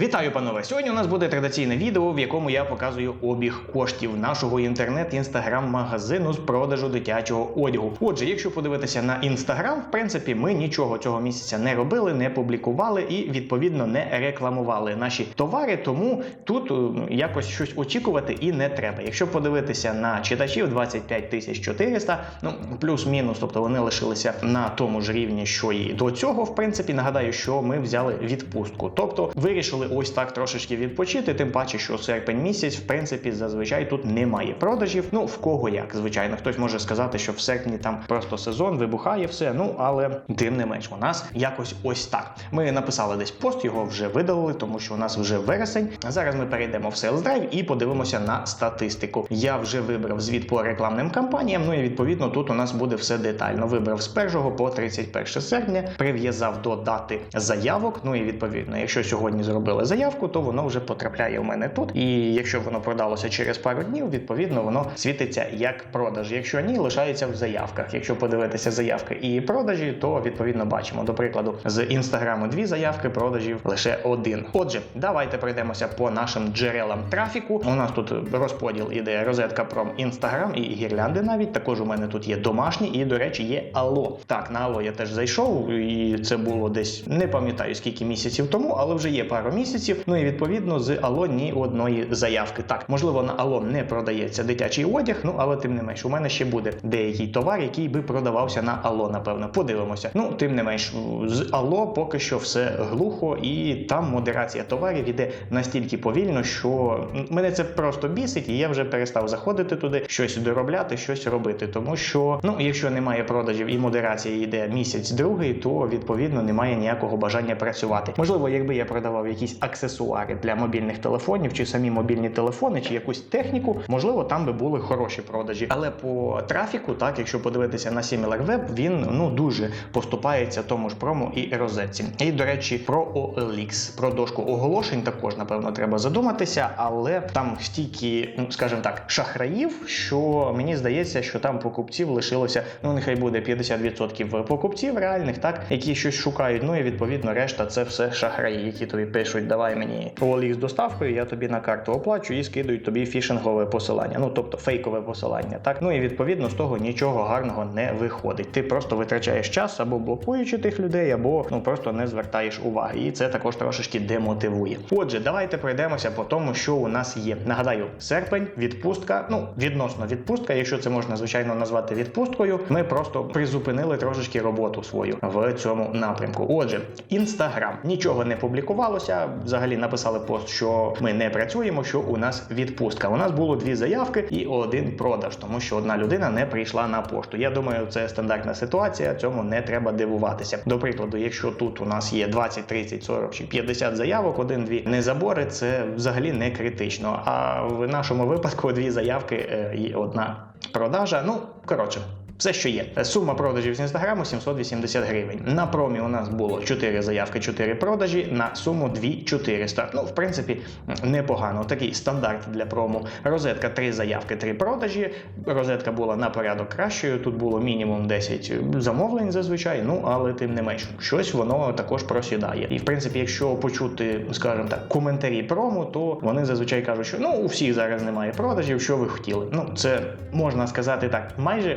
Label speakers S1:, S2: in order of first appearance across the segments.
S1: Вітаю, панове! Сьогодні у нас буде традиційне відео, в якому я показую обіг коштів нашого інтернет-інстаграм-магазину з продажу дитячого одягу. Отже, якщо подивитися на інстаграм, в принципі, ми нічого цього місяця не робили, не публікували і відповідно не рекламували наші товари. Тому тут е, якось щось очікувати і не треба. Якщо подивитися на читачів 25 тисяч 400, ну плюс-мінус, тобто вони лишилися на тому ж рівні, що і до цього. В принципі, нагадаю, що ми взяли відпустку, тобто вирішили ось так трошечки відпочити. Тим паче, що серпень місяць, в принципі, зазвичай тут немає продажів. Ну в кого як, звичайно, хтось може сказати, що в серпні там просто сезон вибухає все. Ну але тим не менш, у нас якось ось так. Ми написали десь пост, його вже видалили, тому що у нас вже вересень. Зараз ми перейдемо в Sales Drive і подивимося на статистику. Я вже вибрав звіт по рекламним кампаніям. Ну і відповідно тут у нас буде все детально. Вибрав з 1 по 31 серпня, прив'язав до дати заявок. Ну і відповідно, якщо сьогодні зробили заявку, то воно вже потрапляє у мене тут. І якщо воно продалося через пару днів, відповідно воно світиться як продаж. Якщо ні, лишається в заявках. Якщо подивитися заявки і продажі, то відповідно бачимо. До прикладу, з інстаграму дві заявки, продажів лише один. Отже, давайте пройдемося по нашим джерелам трафіку. У нас тут розподіл іде розетка про інстаграм і гірлянди. Навіть також у мене тут є домашні, і до речі, є Алло. Так, на Алло я теж зайшов, і це було десь не пам'ятаю скільки місяців тому, але вже є пару місяців. Ну і відповідно з Алло ні одної заявки. Так, можливо, на Алло не продається дитячий одяг, ну але тим не менш, у мене ще буде деякий товар, який би продавався на Алло, напевно. Подивимося. Ну, тим не менш, з Алло поки що все глухо, і там модерація товарів іде настільки повільно, що мене це просто бісить, і я вже перестав заходити туди, щось доробляти, щось робити. Тому що, ну, якщо немає продажів і модерація йде місяць другий, то відповідно немає ніякого бажання працювати. Можливо, якби я продавав якісь аксесуари для мобільних телефонів, чи самі мобільні телефони, чи якусь техніку, можливо, там би були хороші продажі. Але по трафіку, так, якщо подивитися на SimilarWeb, він ну дуже поступається тому ж промо і розетці. І до речі, про OLX, про дошку оголошень також напевно треба задуматися, але там стільки, ну скажімо так, шахраїв, що мені здається, що там покупців лишилося, ну нехай буде 50% покупців реальних, так які щось шукають. Ну і відповідно решта це все шахраї, які тобі пишуть, давай мені OLX з доставкою, я тобі на карту оплачу і скидують тобі фішингове посилання, ну тобто фейкове посилання. Так, ну і відповідно з того нічого гарного не виходить. Ти просто витрачаєш час або блокуючи тих людей, або ну просто не звертаєш уваги. І це також трошечки демотивує. Отже, давайте пройдемося по тому, що у нас є. Нагадаю, серпень, відпустка. Ну відносно відпустка, якщо це можна звичайно назвати відпусткою. Ми просто призупинили трошечки роботу свою в цьому напрямку. Отже, інстаграм нічого не публікувалося. Взагалі написали пост, що ми не працюємо, що у нас відпустка. У нас було дві заявки і один продаж, тому що одна людина не прийшла на пошту. Я думаю, це стандартна ситуація. Цьому не треба дивуватися. До прикладу, якщо тут у нас є 20, 30, 40 чи 50 заявок, один-дві незабори, це взагалі не критично. А в нашому випадку дві заявки е, і одна продажа. Ну коротше. Все, що є. Сума продажів з інстаграму 780 гривень. На промі у нас було 4 заявки, 4 продажі на суму 2400. Ну, в принципі, непогано. Такий стандарт для прому. Розетка 3 заявки, 3 продажі. Розетка була на порядок кращою. Тут було мінімум 10 замовлень зазвичай. Ну але тим не менш, щось воно також просідає. І в принципі, якщо почути, скажімо так, коментарі прому, то вони зазвичай кажуть, що ну у всіх зараз немає продажів, що ви хотіли. Ну це можна сказати так, майже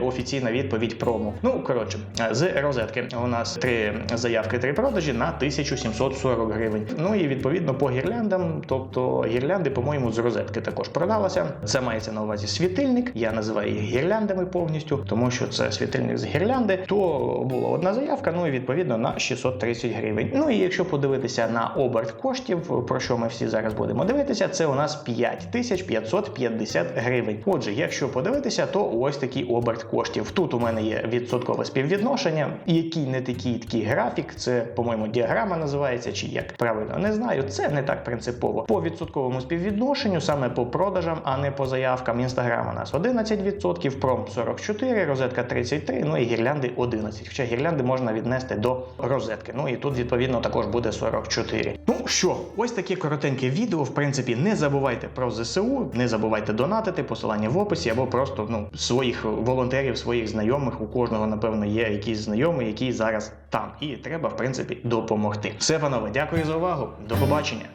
S1: офіційна відповідь прому. Ну коротше, з розетки у нас три заявки, три продажі на 1740 гривень. Ну і відповідно по гірляндам, тобто гірлянди, по-моєму, з розетки також продалося. Це мається на увазі світильник. Я називаю їх гірляндами повністю, тому що це світильник з гірлянди. То була одна заявка, ну і відповідно на 630 гривень. Ну і якщо подивитися на оберт коштів, про що ми всі зараз будемо дивитися, це у нас 5550 гривень. Отже, якщо подивитися, то ось такий оберт коштів. Тут у мене є відсоткове співвідношення, який не такий такий графік. Це, по-моєму, діаграма називається, чи як правильно не знаю. Це не так принципово. По відсотковому співвідношенню, саме по продажам, а не по заявкам. Інстаграм у нас 11%, пром 44%, розетка 33%, ну і гірлянди 11%. Хоча гірлянди можна віднести до розетки. Ну і тут відповідно також буде 44%. Ну що, ось таке коротеньке відео. В принципі, не забувайте про ЗСУ, не забувайте донатити, посилання в описі або просто ну своїх волонтерів, своїх знайомих. У кожного, напевно, є якийсь знайомий, який зараз там. І треба, в принципі, допомогти. Все, панове, дякую за увагу. До побачення.